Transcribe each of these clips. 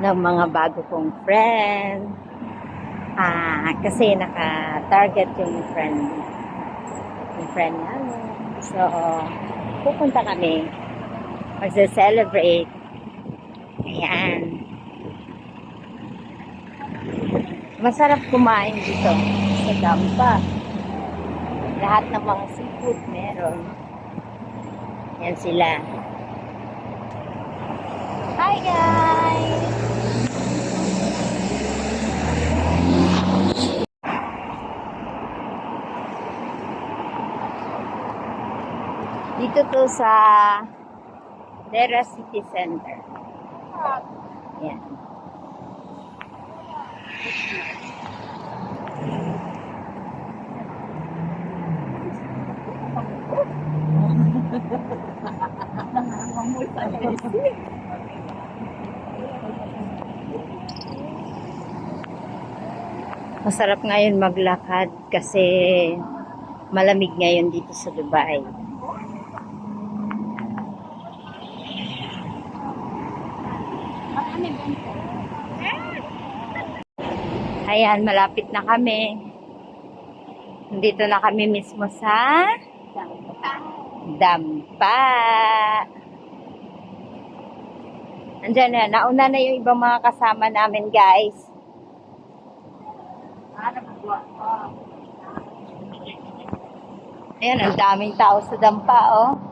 ng mga bago kong friend. Ah, kasi naka-target yung friend, yung friend namin. So, pupunta kami. Magse-celebrate. Ayan. Masarap kumain dito sa dampa. Lahat ng mga seafood meron. Yan sila. Hi guys! Dito to sa Dera City Center. Yan. Masarap ngayon maglakad kasi malamig ngayon dito sa Dubai. Ayan, malapit na kami. Nandito na kami mismo sa Dampa. Andyan na, nauna na yung ibang mga kasama namin, guys. Ayan, ang daming tao sa dampa, oh.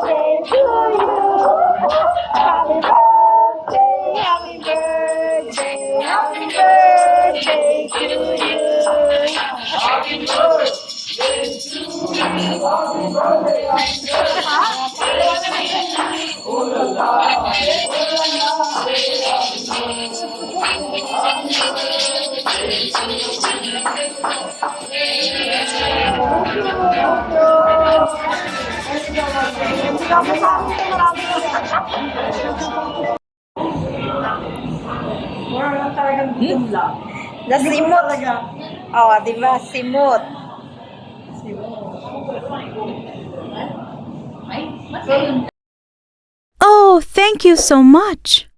birthday to you. Happy birthday, happy birthday, happy birthday to you. Happy birthday to you. Happy birthday, happy birthday. Oh la la, oh la la. Thank you. Di ba? Simot. Oh, thank you so much.